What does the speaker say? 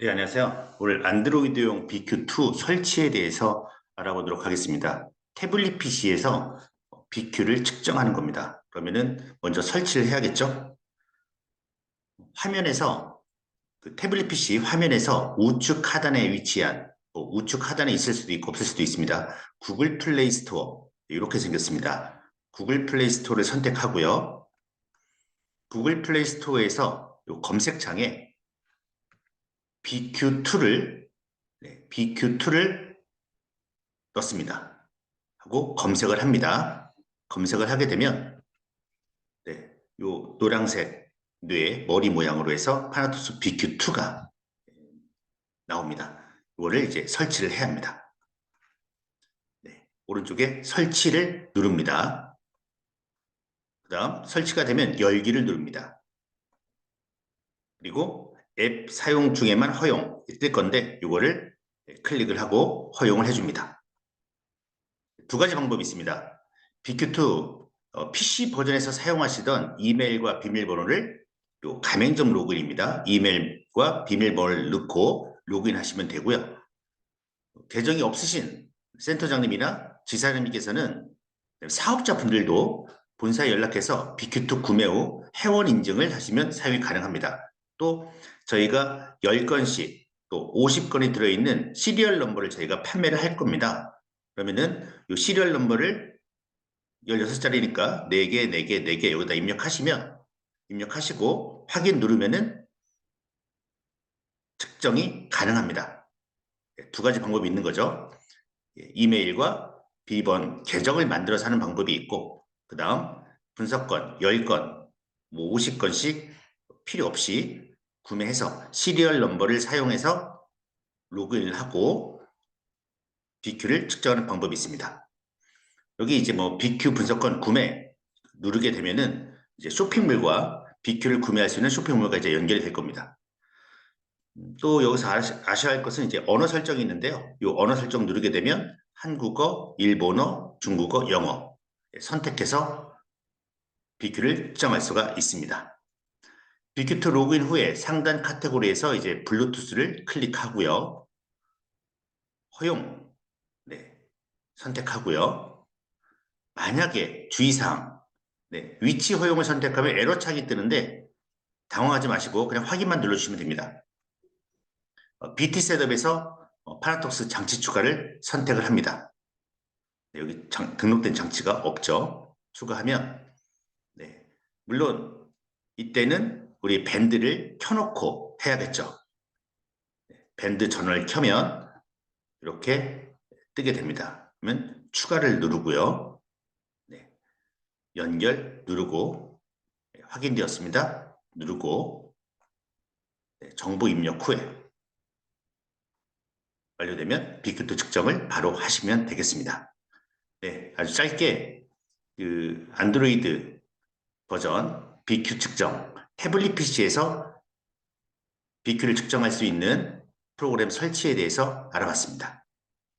네, 안녕하세요. 오늘 안드로이드용 BQ2 설치에 대해서 알아보도록 하겠습니다. 태블릿 PC에서 BQ를 측정하는 겁니다. 그러면은 먼저 설치를 해야겠죠? 화면에서 그 태블릿 PC 화면에서 우측 하단에 위치한 뭐 우측 하단에 있을 수도 있고 없을 수도 있습니다. 구글 플레이 스토어 이렇게 생겼습니다. 구글 플레이 스토어를 선택하고요. 구글 플레이 스토어에서 요 검색창에 BQ2를 네, BQ2를 넣습니다. 하고 검색을 합니다. 검색을 하게 되면 네, 요 노란색 뇌 머리 모양으로 해서 파나토스 BQ2가 나옵니다. 이거를 이제 설치를 해야 합니다. 네, 오른쪽에 설치를 누릅니다. 그 다음 설치가 되면 열기를 누릅니다. 그리고 앱 사용 중에만 허용 뜰 건데 이거를 클릭을 하고 허용을 해줍니다. 두 가지 방법이 있습니다. BQ2 어, PC 버전에서 사용하시던 이메일과 비밀번호를 요 가맹점 로그인입니다. 이메일과 비밀번호를 넣고 로그인하시면 되고요. 계정이 없으신 센터장님이나 지사님께서는 사업자분들도 본사에 연락해서 BQ2 구매 후 회원 인증을 하시면 사용이 가능합니다. 또 저희가 10건씩 또 50건이 들어있는 시리얼 넘버를 저희가 판매를 할 겁니다. 그러면은 이 시리얼 넘버를 16자리니까 4개, 4개, 4개 여기다 입력하시면 입력하시고 확인 누르면은 측정이 가능합니다. 예, 두 가지 방법이 있는 거죠. 예, 이메일과 비번 계정을 만들어서 하는 방법이 있고 그 다음 분석건 10건, 뭐 50건씩 필요 없이 구매해서 시리얼 넘버를 사용해서 로그인을 하고 BQ를 측정하는 방법이 있습니다. 여기 이제 뭐 BQ 분석권 구매 누르게 되면은 이제 쇼핑몰과 BQ를 구매할 수 있는 쇼핑몰과 이제 연결이 될 겁니다. 또 여기서 아셔야 할 것은 이제 언어 설정이 있는데요. 이 언어 설정 누르게 되면 한국어, 일본어, 중국어, 영어 선택해서 BQ를 측정할 수가 있습니다. 빅큐트 로그인 후에 상단 카테고리에서 이제 블루투스를 클릭하고요. 허용 네, 선택하고요. 만약에 주의사항 네, 위치 허용을 선택하면 에러창이 뜨는데 당황하지 마시고 그냥 확인만 눌러주시면 됩니다. 어, BT 셋업에서 어, 파라톡스 장치 추가를 선택을 합니다. 네, 여기 장, 등록된 장치가 없죠. 추가하면 네, 물론 이때는 우리 밴드를 켜놓고 해야겠죠. 밴드 전원을 켜면 이렇게 뜨게 됩니다. 그러면 추가를 누르고요. 네. 연결 누르고 네. 확인되었습니다. 누르고 네. 정보 입력 후에 완료되면 빅큐트 측정을 바로 하시면 되겠습니다. 네, 아주 짧게 그 안드로이드 버전 BQ 측정 태블릿 PC에서 BQ를 측정할 수 있는 프로그램 설치에 대해서 알아봤습니다.